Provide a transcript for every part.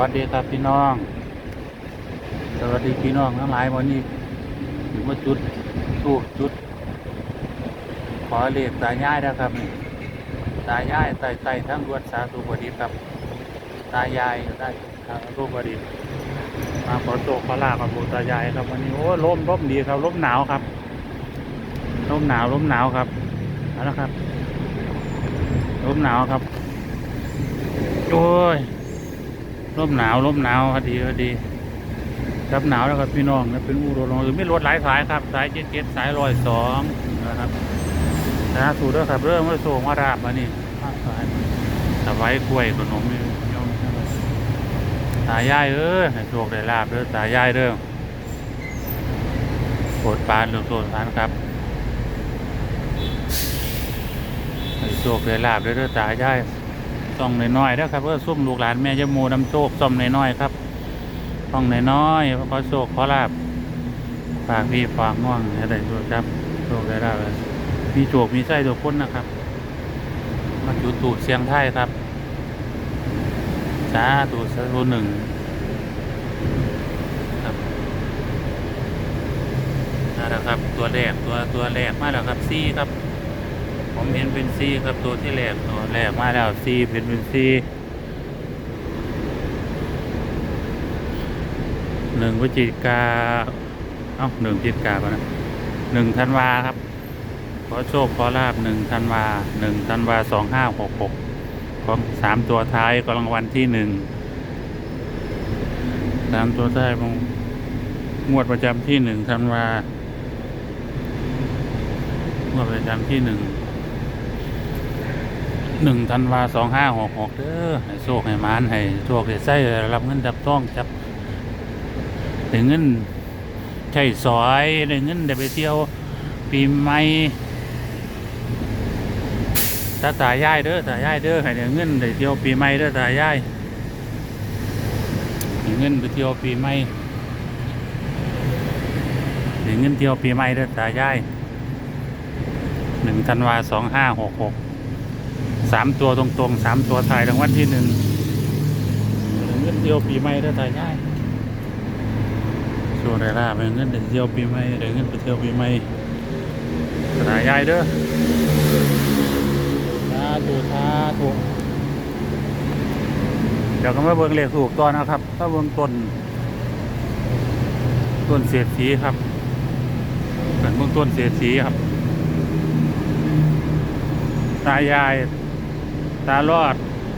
วัสดีครับพี่น้อง สวัสดีพี่น้องทั้งหลายวันนี้ถึงมาจุดทูบจุด ขอเลขตายายนะครับนี่ตายายไต่ไต่ทั้งรวดสาธุบดีครับตายายได้ครับรูปบดีมาขอโชคขอลากับบูตายายครับวันนี้โอ้ลมลมดีครับลมหนาวครับลมหนาวลมหนาวครับเอาละครับลมหนาวครับโอ้ย ร่มหนาวร่มหนาวพอดีพอดีครับหนาวแล้วครับพี่น้องนะเป็นอู่รถลงหรือไม่รถหลายสายครับ สายเจ็ดเจ็ดสายร้อยสองนะครับนะสูดด้วยครับ เริ่มมาส่งมาราบมานี่ภาคสายแต่ไว้กล้วยขนมนี่ยอมตายายเอ้ยให้โชคได้ลาบเด้อตายายเด้อโปรดปานหลวงโสดทานครับให้โชคได้ลาบเด้อเด้อตายาย ต้องน้อยๆนะครับเพื่อซุ่มลูกหลานแม่ยะโมนำโชคซ่อมน้อยๆครับต้องน้อยๆขอโชคขอลาบฝากพี่ฝากน้องอะไรด้วยครับโชคได้ลาบมีโจกมีไส้ตัวพ้นนะครับมาจุดตูดเสียงไทยครับสาตูดสาตูหนึ่งครับนั่นแหละครับตัวแรกตัวตัวแรกมาแล้วครับซี่ครับ ผมเห็นเป็นซีครับตัวที่แรกตัวแรกมาแล้วซีเป็นเป็นซีหนึ่งพฤศจิกาเอ้าหนึ่งพฤศจิกาก่อนนะหนึ่งธันวาครับ ขอโชคขอลาบหนึ่งธันวาหนึ่งธันวาสองห้าหกหกของสามตัวท้ายก็รางวัลที่หนึ่งสามตัวท้ายของงวดประจำที่หนึ่งธันวางวดประจำที่หนึ่ง หนึ่งธันวาสองห้าหกหกเด้อให้โชคให้มานให้โชคให้ไส้รับเงินจับต้องจับได้เงินใช้สอยได้เงินได้ไปเที่ยวปีใหม่ตาตายายเด้อตายายเด้อให้ได้เงินได้เที่ยวปีใหม่เด้อตายายได้เงินไปเที่ยวปีใหม่ได้เงินเที่ยวปีใหม่เด้อตายายหนึ่งธันวาสองห้าหกหก สามตัวตรงๆสามตัวถ่ายรางวัลที่หนึ่งเงินเดียวปีใหม่ได้ถ่ายง่ายโชว์ได้ล่าไปเงินเดียวปีใหม่เดี๋ยวเงินไปเที่ยวปีใหม่ถ่ายยายเด้อสาธุสาธุเดี๋ยวก็มาเบิ่งเลขถูกตัวนะครับถ้าเบิ่งต้นต้นเศรษฐีครับเหมือนเบิ่งต้นเศรษฐีครับตายาย ตาลอด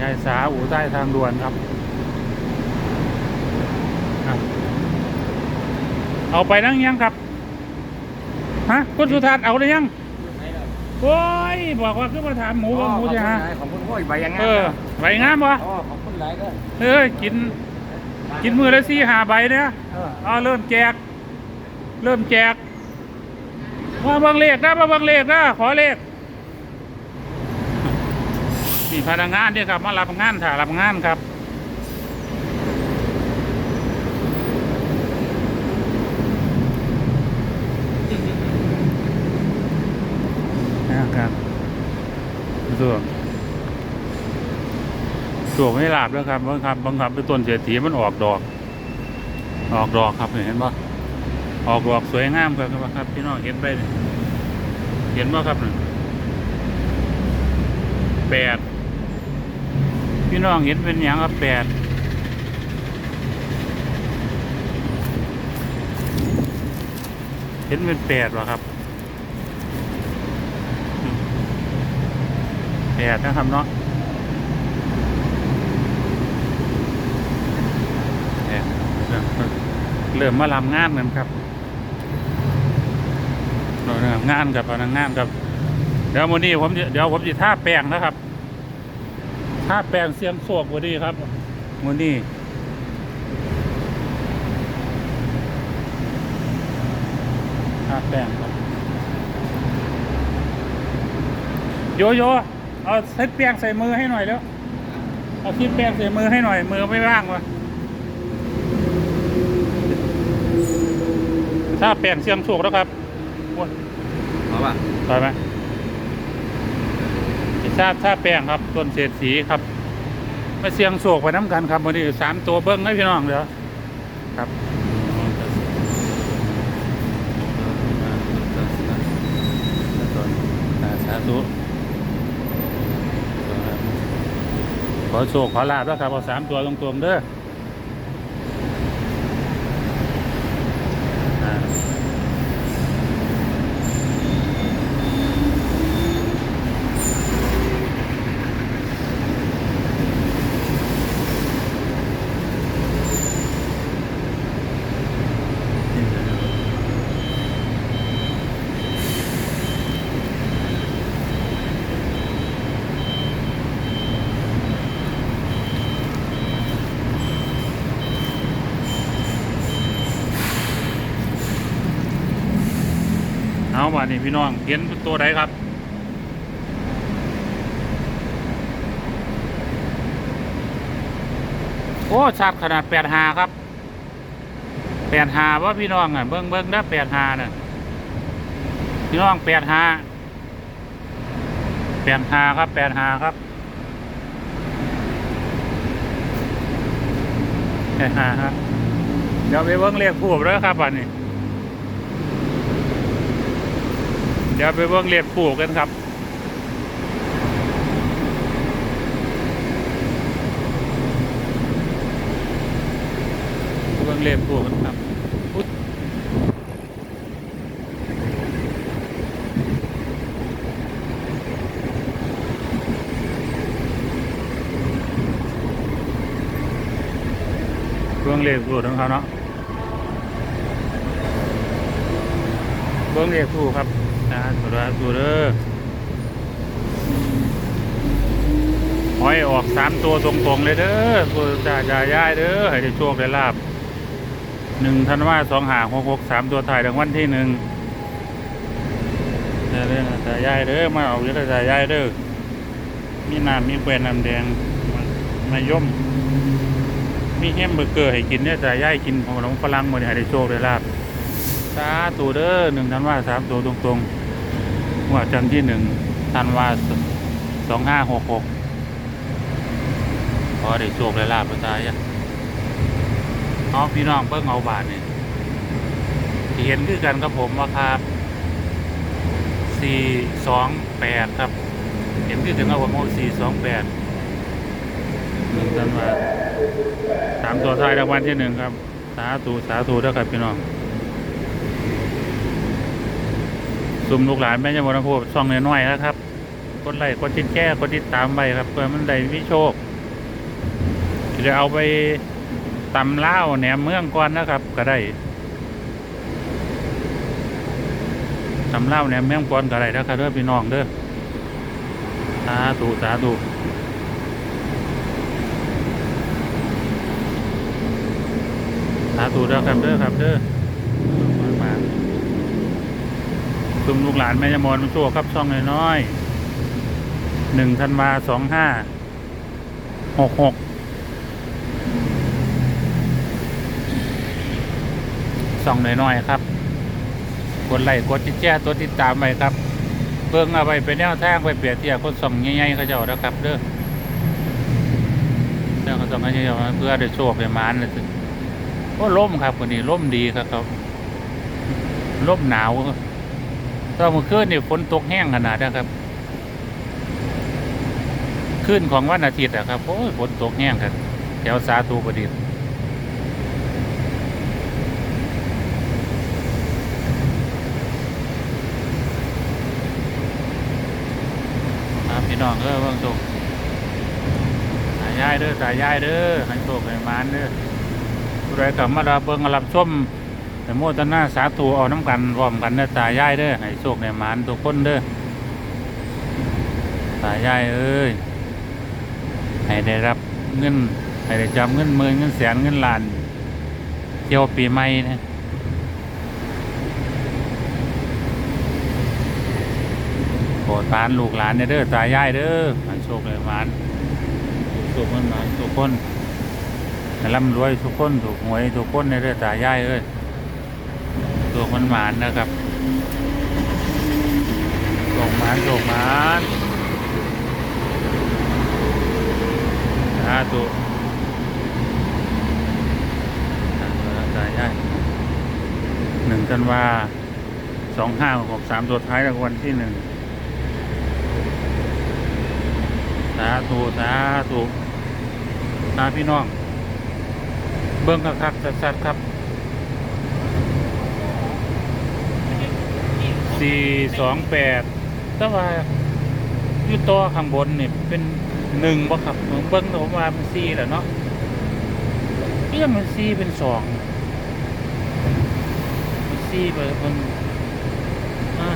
ยายสาอู่ใต้ทางด่วนครับอะเอาไปนั่งยังครับ ฮะคุณสุทัศน์เอาได้ยังโอ้ยบอกว่าคือมาถามหมูว่าหมูจะฮะของคุณพ่อยใบยังไงเออใบงามวะอ๋อของคุณหลายเด้อเอ้ยกิน กินมือละสี่หาใบเนี่ยเออเอาเริ่มแจก เริ่มแจกมาเบังเลขนะมาเบังเลขนะขอเลข นี่พนักงานเนี่ยครับมารับงานถ่ารับงานครับนะครับสวนส่วนไม่หลาบแล้วครับบางครับบางครับเป็นต้นเศรษฐีมันออกดอก ออกดอกครับเห็นปะออกดอกสวยงามครับครับ พี่น้องเห็นไปเห็นว่าครับนี่แปด พี่น้องเห็นเป็นอย่างครับแปดเห็นเป็นแปดวะครับแปดนะครับเนาะแปดเริ่มมาลำงานกันครับเริ่มงานกับพนักงานครับ เดี๋ยววันนี้ผมเดี๋ยวผมจะท่าแปลงนะครับ ท่าแปลงเสียงโศกวันนี้ครับวันนี้ท่าแปลงครับโยโย่เอาเซ็ตแป้งใส่มือให้หน่อยแล้วเอาทิปแป้งใส่มือให้หน่อย มือไม่ว่างวะถ้าแป้งเสียงโชคแล้วครับโอ้ยเอาป่ะต่อยไหม ถ้าถ้าแป้งครับต้นเศรษฐีครับ มาเสียงโศกไปน้ำกันครับวันนี้สามตัวเบิ้งให้พี่น้องเดี๋ยวครับสาธุขอโศกขอลาบแล้วครับเอาสามตัวตรงๆเด้ออ่า อาว่านี่พี่น้อง เห็นตัวใดครับ โอ้ชัดขนาดแปดหาครับแปดหาว่าพี่น้องอะเบิ้งเบิ้งนะแปดหาน่ะพี่น้องแปดหาแปดหาครับแปดหาครับแปดหาครับเดี๋ยวไปเบิ้งเลขผูกแล้วครับวันนี้ เดี๋ยวไปเบิ่งเลียดผูกกันครับเบิ่งเลียดผูกกันครับอุ๊ยเบิ่งเลียดผูกของเขาเนาะเบิ้งเรียกถูกครับ นะสุดาสุดเด้อหอยออกสามตัวตรงๆเลยเด้อตัวจ่าจ่าย่ายเด้อให้ได้โชคได้ลาบหนึ่งธันวาสองหาหกหกสามตัวถ่ายรางวัลที่หนึ่งเด้อเด้อจ่าย่ายเด้อมาเอาเยอะจ่าย่ายเด้อมีน้ำมีแควนน้ำแดงมามาย่อมมีแฮมเบอร์เกอร์ให้กินเนี่ยจ่าย่ายกินของขนมฝรั่งหมดให้ได้โชคได้ลาบสาธุเด้อหนึ่งธันวาสามตัวตรงๆ งว่าจันที่หนึ่งธันวาสองห้าหกหกพอได้โชคได้ลาบไปตายเอาพี่น้องเบิ่งเอาบาทเนี่ที่เห็นคือกันกับผมว่าครับสี่สองแปดครับ เห็นคือกันกับผมสี่สองแปดหนึ่งธันวาสามตัวท้ายรางวัลที่หนึ่งครับ สาธุสาธุด้อครับพี่น้อง ซุมลูกหลานแม่ยมรณภูมิช่องน้อยๆนะครับกดไลค์กดติดแก้กดติดตามไปครับเพื่อมันได้วิโชคจะเอาไปตำเล่าแหนมเมืองก่อนนะครับ ก็ได้ตำเล่าแหนมเมืองก่อนก็ได้นะครับเด้อพี่น้องเด้อสาธุสาธุสาธุเด้อครับเด้อครับเด้อมา ซุมลูกหลานแม่ยมอนชั่วครับช่องน้อยๆหนึ่งธันวาสองห้าหกหกช่องน้อยๆครับ กดไลค์กดติดแจ้ตัวติดตามไปครับ เบิ่งเอาไปเป็นแนวทางไปเปรียบเทียบคนส่องใหญ่ๆเขาเจ้านะครับเด้อเด้อเขาส่องใหญ่ๆเพื่อได้โชคได้มานเลยโอ้ล่มครับวันนี้ล่มดีครับครับล่มหนาว ตอนเมื่อคืนนี่ฝนตกแห้งขนาดนะครับคืนของวันอาทิตย์อะครับโอ้ยฝนตกแห้งครับแถวสาธุประดิษฐ์ครับพี่น้องเออเบิ่งตกตายายเด้อตายายเด้อห้โชคให้หมานเด้อผู้ใดกลับมารับเบิ่งมารับชม แต่โมตนาสาธุเอาน้ำกันรวมกันเด้อตายายเด้อให้โชคในมานทุกคนเด้อตายายเอ้ยให้ได้รับเงินให้ได้จำเงินหมื่นเงินแสนเงินล้านเที่ยวปีใหม่นะโปรดทานลูกหลานเด้อตายายเด้อให้โชคในมานโชคนมานทุกคนให้ร่ำรวยทุกคนถูกหวยทุกคนในเด้อตายายเอ้ย ตัวมันหมานนะครับส่งหมานส่งหมานสาธุสาธุสายได้หนึ่งกันว่าสองห้าหกสามตัวท้ายรางวัลที่หนึ่งสาธุสาธุตาพี่น้อง เบิ้งคักๆสัดๆครับ สี่สองแปดแต่ว่าอยู่ตัวข้างบนนี่เป็นหนึ่งบ่ครับผมเบิ้งผมว่าเป็นสี่แหละเนาะเอี่ยมันสี่เป็นสองมันสี่ไปมันอ่า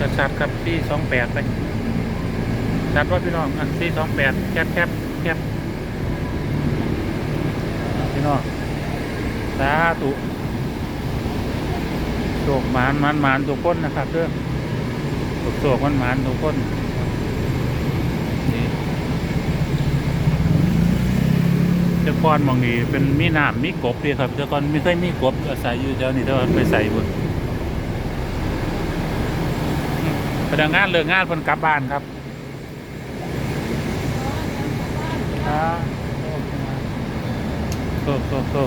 จะชัดครับสี่สองแปดไปชัดว่าพี่น้องอะสี่สองแปดแคบแคบแคบพี่น้องสาธุ กหมานหมานหมานทุกคนนะครับเด้อโศกโศกมันหมานทุกคนนี่เจ้าก้อนมองนี่เป็นมีน้ำมีกบดีครับเจ้าก้อนไม่เคยมีกบอาศัยอยู่เจ้านี่เจ้าไปใส่บุญพนักงานเลิกงานเพิ่นกลับบ้านครับครับโซ่โซ่โซ่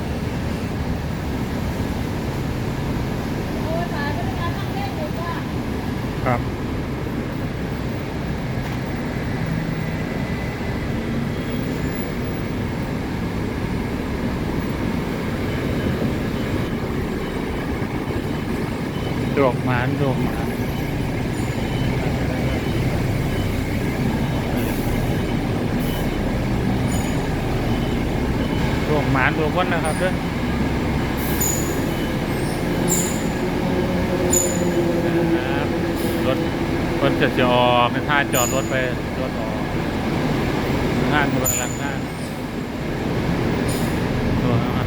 อ้ยตายพนักงานนั่งเล่นอยู่จ้ะ ครับดอกหมานดอกหมานดอกหมานดอกวันนะครับเด้อนะค รถรถจะจะออกในท่าจอดรถไปรถออกงานกำลังงานตัวนะ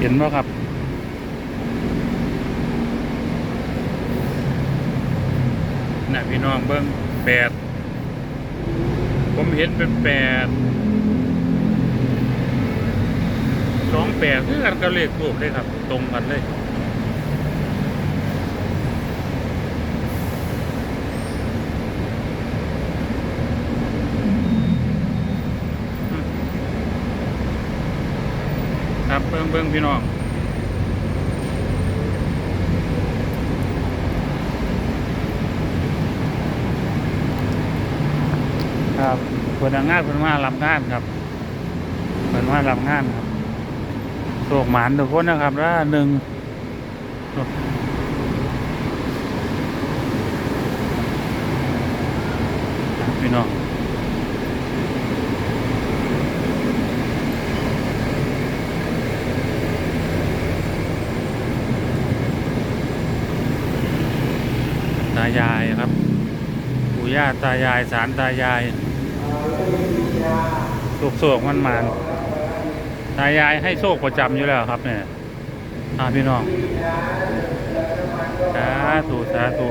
เห็นไหมครับ น่ะ พี่น้องเบิ้งแปดผมเห็นเป็นแปดสองแปดคือกันกับเลขทูบเลยครับ ตรงกันเลยครับเบิ้งเบิ้งพี่น้อง คนักงานเพนมารับงานครับเพนมารับงานครับโศกหมานทุกคนนะครับแล้วหนึ่งพี่น้องตายายครับปู่ย่าตายายสารตายาย โศกโศกมันมันตายายให้โชคประจำอยู่แล้วครับเนี่ยอาพี่น้องสาธุสาธุ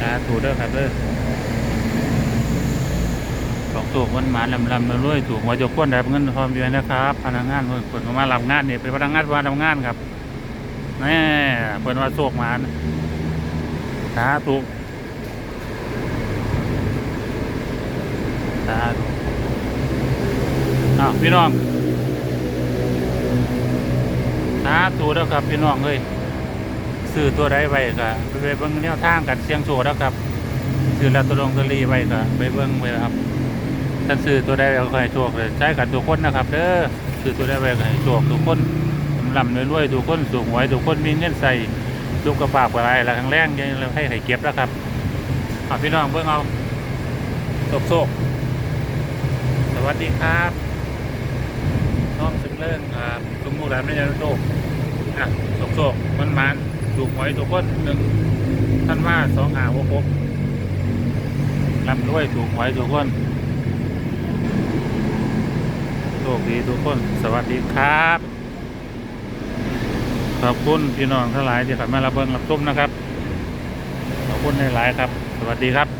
สาธุเด้อครับเด้อของโศกมันหมานลำลำมาด้วยถูกว่าจะควนได้เงินทองเดือนนะครับพนักงานเปิดมารับงานเนี่ยเป็นพนักงานว่าทำงานครับแน่เปิดว่าโศกมานสาธุ สาอ้าวพี่น้องสาธุแล้วครับพี่น้องเอ้ยซื้อตัวใดไว้ก็ไปไปเบิ่งแนวทางกันเสียงโชว์แล้วครับซื้อลอตเตอรี่ลอตเตอรี่ไว้ก็ไปเบิ่งไว้นะครับถ้าซื้อตัวใดก็ขอให้โชคเลยใช้กันทุกคนนะครับเด้อซื้อตัวใดไว้ก็ให้โชคทุกคนลำรวยๆทุกคนสูงไว้ทุกคนมีเงินใส่สุขภาพอะไรละครั้งแรกยังให้ให้เก็บแล้วครับพี่น้องเบิ่งเอาโชคๆส วัสดีครับน้องสึงเรื่องครับสมมูรามในยานโชคอะโศกโศกมันมันถูกหวยทุกคนหนึ่งท่านว่าสองหาหกหกลำด้วยถูกหวยทุกคนโชคดีทุกคน สวัสดีครับ ขอบคุณพี่น้องทั้งหลายที่เข้ามารับเบิ่งรับชมนะครับ ขอบคุณหลายๆครับ สวัสดีครับ